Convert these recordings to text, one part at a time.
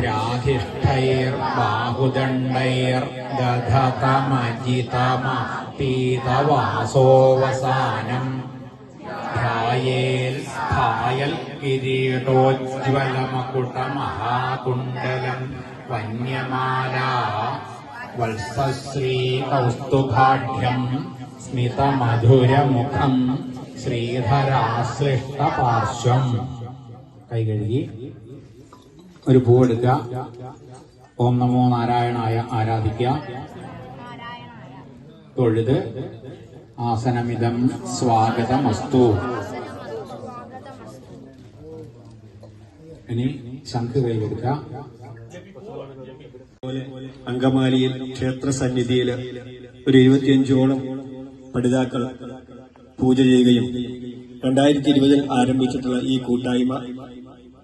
ദ്രാധിഷ്ഠൈർബാഹുദണ്ഡൈർദധതമജിതമ ധ്യായേൽ സ്ഥായൽ കിരീടോജ്വലമകുടമഹാകുണ്ടലം വന്യമാല വത്സശ്രീ കൗസ്തുഭാഢ്യം സ്മിതമധുരമുഖം ശ്രീധരാശ്ലിഷ്ടപാർശ്വം. കൈ കഴുകി. ഒരു പൂവെടുക്കുക ഓം നമോ നാരായണായ ആരാധിക്കുക. തൊഴുത്. ആസനമിതം സ്വാഗതമസ്തു. ഇനി ശംഖ് കൈവെടുക്കുക അങ്കമാലിയിൽ ക്ഷേത്ര സന്നിധിയിൽ ഒരു ഇരുപത്തിയഞ്ചോളം പഠിതാക്കൾ പൂജ ചെയ്യുകയും രണ്ടായിരത്തി ഇരുപതിൽ ആരംഭിച്ചിട്ടുള്ള ഈ കൂട്ടായ്മ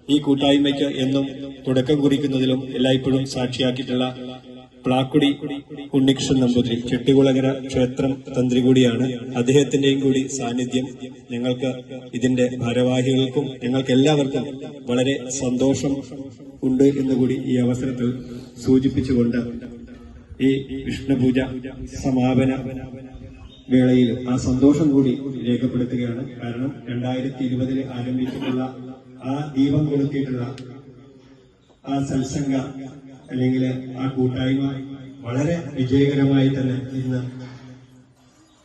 ഈ കൂട്ടായ്മയ്ക്ക് എന്നും തുടക്കം കുറിക്കുന്നതിലും എല്ലായ്പ്പോഴും സാക്ഷിയാക്കിയിട്ടുള്ള പ്ലാക്കുടി ഉണ്ണികൃഷ്ണൻ നമ്പൂതിരി ചെട്ടികുളങ്ങര ക്ഷേത്രം തന്ത്രി കൂടിയാണ് അദ്ദേഹത്തിന്റെയും കൂടി സാന്നിധ്യം. ഞങ്ങൾക്ക് ഇതിന്റെ ഭാരവാഹികൾക്കും ഞങ്ങൾക്ക് എല്ലാവർക്കും വളരെ സന്തോഷം ഉണ്ട് എന്നുകൂടി ഈ അവസരത്തിൽ സൂചിപ്പിച്ചുകൊണ്ട് ഈ വിഷ്ണുപൂജ സമാപന വേളയിൽ ആ സന്തോഷം കൂടി രേഖപ്പെടുത്തുകയാണ്. കാരണം രണ്ടായിരത്തി ഇരുപതിൽ ആരംഭിച്ചിട്ടുള്ള ആ ദീപം കൊളുത്തിയിട്ടുള്ള ആ സത്സംഗ അല്ലെങ്കിൽ ആ കൂട്ടായ്മ വളരെ വിജയകരമായി തന്നെ ഇന്ന്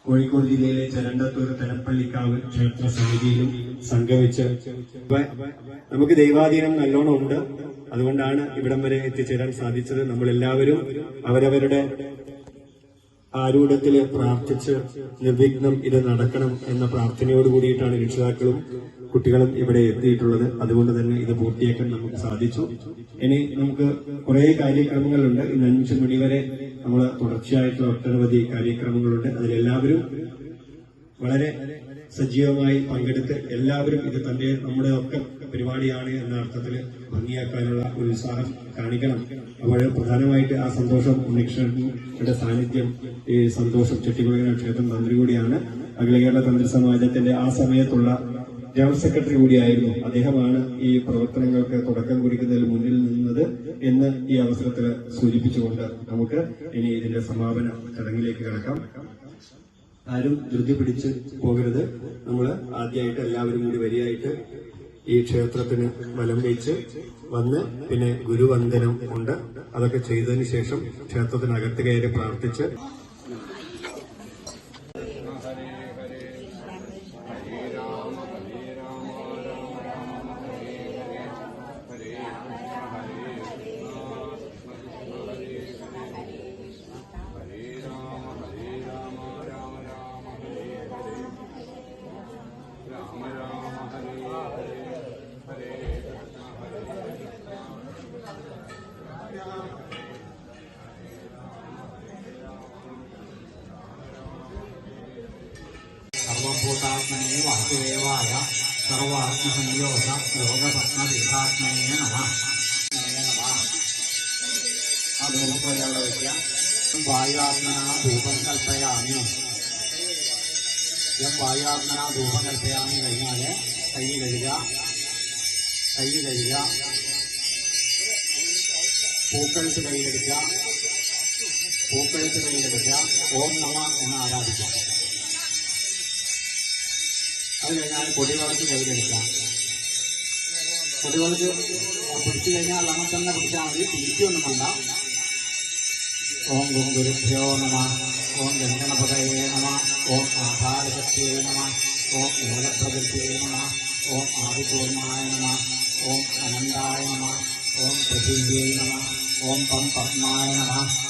കോഴിക്കോട് ജില്ലയിലെ ചരണ്ടത്തൂർ തലപ്പള്ളിക്കാവ് ക്ഷേത്ര സമിതിയിലും സംഗമിച്ച് നമുക്ക് ദൈവാധീനം നല്ലോണം ഉണ്ട്. അതുകൊണ്ടാണ് ഇവിടം വരെ എത്തിച്ചേരാൻ സാധിച്ചത്. നമ്മൾ എല്ലാവരും അവരവരുടെ ആരൂഢത്തിൽ പ്രാർത്ഥിച്ച് നിർവിഘ്നം ഇത് നടക്കണം എന്ന പ്രാർത്ഥനയോട് കൂടിയിട്ടാണ് രക്ഷിതാക്കളും കുട്ടികളും ഇവിടെ എത്തിയിട്ടുള്ളത്. അതുകൊണ്ട് തന്നെ ഇത് പൂർത്തിയാക്കാൻ നമുക്ക് സാധിച്ചു. ഇനി നമുക്ക് കുറെ കാര്യക്രമങ്ങളുണ്ട്. ഇന്ന് അഞ്ചു മണി വരെ നമ്മൾ തുടർച്ചയായിട്ടുള്ള ഒട്ടനവധി കാര്യക്രമങ്ങളുണ്ട്. അതിലെല്ലാവരും വളരെ സജീവമായി പങ്കെടുത്ത് എല്ലാവരും ഇത് തന്റെ നമ്മുടെ ഒക്കെ പരിപാടിയാണ് എന്ന അർത്ഥത്തിൽ ഭംഗിയാക്കാനുള്ള ഒരു ഉത്സാഹം കാണിക്കണം. അപ്പോൾ പ്രധാനമായിട്ട് ആ സന്തോഷം ഉണ്ണികൃഷ്ണന്റെ സാന്നിധ്യം ഈ സന്തോഷം ചെട്ടികുളങ്ങര ക്ഷേത്രം തന്ത്രി കൂടിയാണ് അഖില കേരള തന്ത്രി സമാജത്തിന്റെ ആ സമയത്തുള്ള ജനറൽ സെക്രട്ടറി കൂടിയായിരുന്നു. അദ്ദേഹമാണ് ഈ പ്രവർത്തനങ്ങൾക്ക് തുടക്കം കുറിക്കുന്നതിൽ മുന്നിൽ നിന്നത് എന്ന് ഈ അവസരത്തിൽ സൂചിപ്പിച്ചുകൊണ്ട് നമുക്ക് ഇനി ഇതിന്റെ സമാപന ചടങ്ങിലേക്ക് കിടക്കാം. ആരും ധൃതി പിടിച്ച് പോകരുത്. നമ്മൾ ആദ്യമായിട്ട് എല്ലാവരും കൂടി വരിയായിട്ട് ഈ ക്ഷേത്രത്തിന് വലം വെച്ച് വന്ന് പിന്നെ ഗുരുവന്ദനം ഉണ്ട്. അതൊക്കെ ചെയ്തതിന് ശേഷം ക്ഷേത്രത്തിനകത്ത് കയറി പ്രാർത്ഥിച്ച് സർവഭൂതാത്മനെ വാസുദേവായ സർവാത്മസംയോഗ യോഗപത്മതീർത്ഥാത്മനെ നമ. നമ കഴിഞ്ഞാൽ കൈ കഴുകുക കൈ കഴുകുക പൂക്കഴുത്ത് കയ്യിലെടുക്കുക. പൂക്കഴുത്ത് കയ്യിലെടുക്കുക. ഓം നമ എന്ന് ആരാധിക്കാം. അത് കഴിഞ്ഞാൽ പൊടിവളക്ക് കയ്യിലെടുക്കാം പൊടിവളക്ക് പിടിച്ചു കഴിഞ്ഞാൽ നമ്മൾ തന്നെ പിടിച്ചാൽ മതി. തിരിച്ചൊന്നും വേണ്ട. ഓം ഗോം ഗുരുഭ്യോ നമ. ഓം ഗംഗണപതയേ നമ. ഓം ആധാരശക്തിയേ നമ. ഓം മൂലപ്രകൃതിയേ നമ. ഓം ആദിപൂർണായ നമ. ഓം അനന്തായ നമ. ഓം പൃഥിവ്യേ നമ. ഓം പം പത്മായ നമ.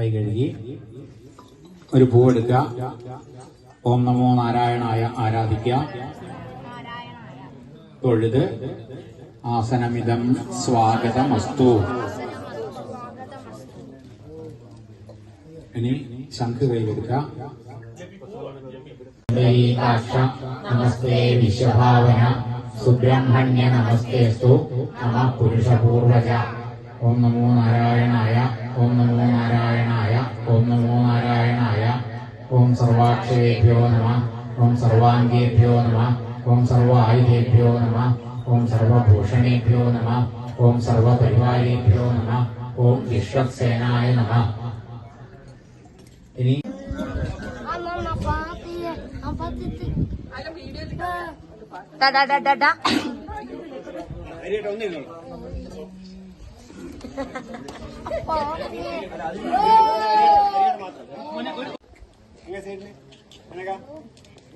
കൈ കഴുകി ഒരു പൂവെടുക്ക ഓം നമോ നാരായണായ ആരാധിക്കുക. തൊഴുത് ആസനമിതം സ്വാഗതമസ്തു. ഇനി ശംഖ് കൈകൊടുക്കുക ീകാക്ഷ നമസ്തേ വിശ്വഭാവന സുബ്രഹ്മണ്യ നമസ്തേസ്തു നമ പുരുഷപൂർവജ. ഓം നമോ നാരായണായ ഓം നമോ നാരായണായ ഓം നമോ നാരായണായ ഓം സർവാക്ഷരേഭ്യോ നമ ഓം സർവാംഗേഭ്യോ നമ ഓം സർവ ആയുധേഭ്യോ നമ ഓം സർവഭൂഷണേഭ്യോ നമ ഓം സർവപരിവാരേഭ്യോ നമ ഓം വിശ്വസേനായ നമ ഇനി ഡാ ഡാ ഡാ ഡാ ഡാ.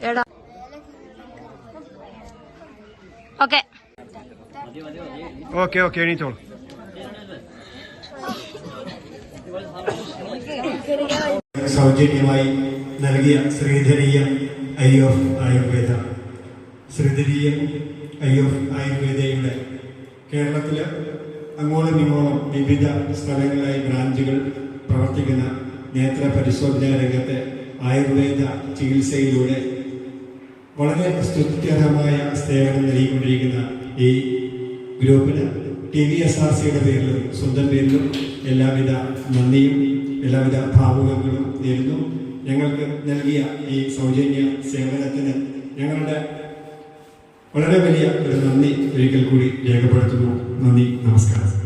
എടാ. ഓക്കെ. ഓക്കെ ഓക്കെ എണീറ്റോളൂ. സൗജന്യമായി നൽകിയ Sreedhareeya eye of Ayurveda. Sreedhareeya eye of ആയുർവേദയുടെ കേരളത്തിൽ അങ്ങോളം ഇങ്ങോളം വിവിധ സ്ഥലങ്ങളിലായി ബ്രാഞ്ചുകൾ പ്രവർത്തിക്കുന്ന നേത്ര പരിശോധനാ രംഗത്തെ ആയുർവേദ ചികിത്സയിലൂടെ വളരെ സ്തുത്യർഹമായ സേവനം നൽകിക്കൊണ്ടിരിക്കുന്ന ഈ ഗ്രൂപ്പിന് ടി വി എസ് ആർ സിയുടെ പേരിലും സ്വന്തം പേരിലും എല്ലാവിധ നന്ദിയും എല്ലാവിധ ഭാവുകങ്ങളും നേരുന്നു. ഞങ്ങൾക്ക് നൽകിയ ഈ സൗജന്യ സേവനത്തിന് ഞങ്ങളുടെ വളരെ വലിയ ഒരു നന്ദി ഒരിക്കൽ കൂടി രേഖപ്പെടുത്തുന്നു. നന്ദി നമസ്കാരം.